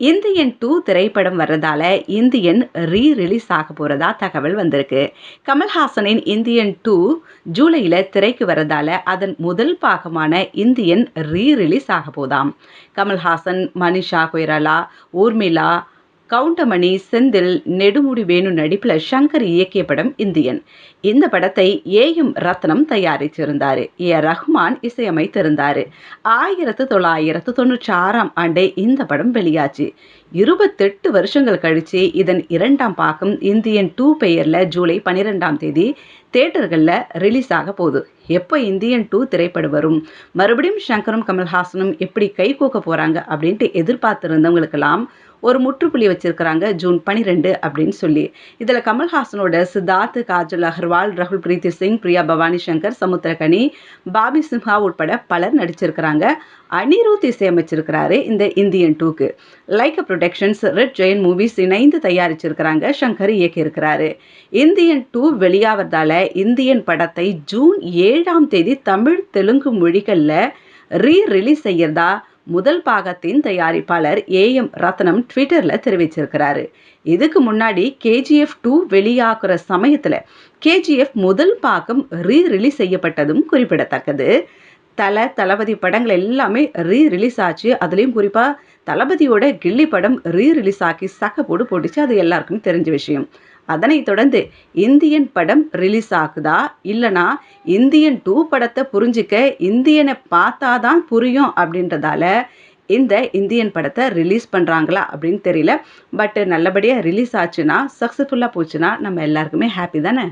Indian two திரைப்படம் வர்றதால Indian re release ஆக போகிறதா தகவல் வந்திருக்கு. கமல்ஹாசனின் இந்தியன் டூ ஜூலையில் திரைக்கு வர்றதால அதன் முதல் பாகமான இந்தியன் ரீ ரிலீஸ் ஆக போதாம். கமல்ஹாசன் மனிஷா கொய்ராலா ஊர்மிளா கவுண்டமணி செந்தில் நெடுமுடி வேணு நடிப்பில் சங்கர் இயக்கிய படம் இந்தியன். இந்த படத்தை ஏயும் ரத்னம் தயாரித்திருந்தார். ஏ ரஹ்மான் இசையமைத்திருந்தார். ஆயிரத்து தொள்ளாயிரத்து தொண்ணூற்றி ஆறாம் ஆண்டே இந்த படம் வெளியாச்சு. இருபத்தெட்டு வருஷங்கள் கழிச்சு இதன் இரண்டாம் பாகம் இந்தியன் டூ பெயரில் ஜூலை பன்னிரெண்டாம் தேதி தேட்டர்களில் ரிலீஸ் ஆக போகுது. எப்போ இந்தியன் டூ திரைப்படம் வரும்? மறுபடியும் சங்கரும் கமல்ஹாசனும் எப்படி கை கூக்க போகிறாங்க அப்படின்ட்டு எதிர்பார்த்துருந்தவங்களுக்கெல்லாம் ஒரு முற்றுப்புள்ளி வச்சிருக்கிறாங்க ஜூன் பனிரெண்டு அப்படின்னு சொல்லி. இதில் கமல்ஹாசனோட சித்தார்த் காஜல் அகர்வால் ரகுல் பிரீத்தி சிங் பிரியா பவானி சங்கர் சமுத்திரகனி பாபி சிம்ஹா உட்பட பலர் நடிச்சிருக்கிறாங்க. அனிருத் இசையமைச்சிருக்கிறாரு இந்த இந்தியன் டூக்கு. Lyca productions Red Giant Movies இணைந்து தயாரிச்சிருக்கிறாங்க சங்கர் இயக்கியிருக்கிறாரு. இந்தியன் டூ வெளியாவதால இந்தியன் படத்தை ஜூன் ஏழாம் தேதி தமிழ் தெலுங்கு மொழிகளில் ரீ ரிலீஸ் செய்யறதா முதல் பாகத்தின் தயாரிப்பாளர் ஏ எம் ரத்னம் ட்விட்டரில் தெரிவிச்சிருக்கிறாரு. இதுக்கு முன்னாடி கேஜிஎஃப் டூ வெளியாகிற சமயத்தில் கேஜிஎஃப் முதல் பாகம் ரீ ரிலீஸ் செய்யப்பட்டதும் குறிப்பிடத்தக்கது. தல தளபதி படங்கள் எல்லாமே ரீ ரிலீஸ் ஆச்சு. அதுலேயும் குறிப்பாக தளபதியோட கில்லி படம் ரீ ரிலீஸ் ஆக்கி சக்க போடு போட்டுச்சு. அது எல்லாருக்கும் தெரிஞ்ச விஷயம். அதனைத் தொடர்ந்து இந்தியன் படம் ரிலீஸ் ஆகுதா? இல்லைனா இந்தியன் டூ படத்தை புரிஞ்சிக்க இந்தியனை பார்த்தா தான் புரியும் அப்படின்றதால இந்த இந்தியன் படத்தை ரிலீஸ் பண்ணுறாங்களா அப்படின்னு தெரியல. பட் நல்லபடியாக ரிலீஸ் ஆச்சுன்னா சக்ஸஸ்ஃபுல்லாக போச்சுன்னா நம்ம எல்லாருக்குமே ஹாப்பி தானே?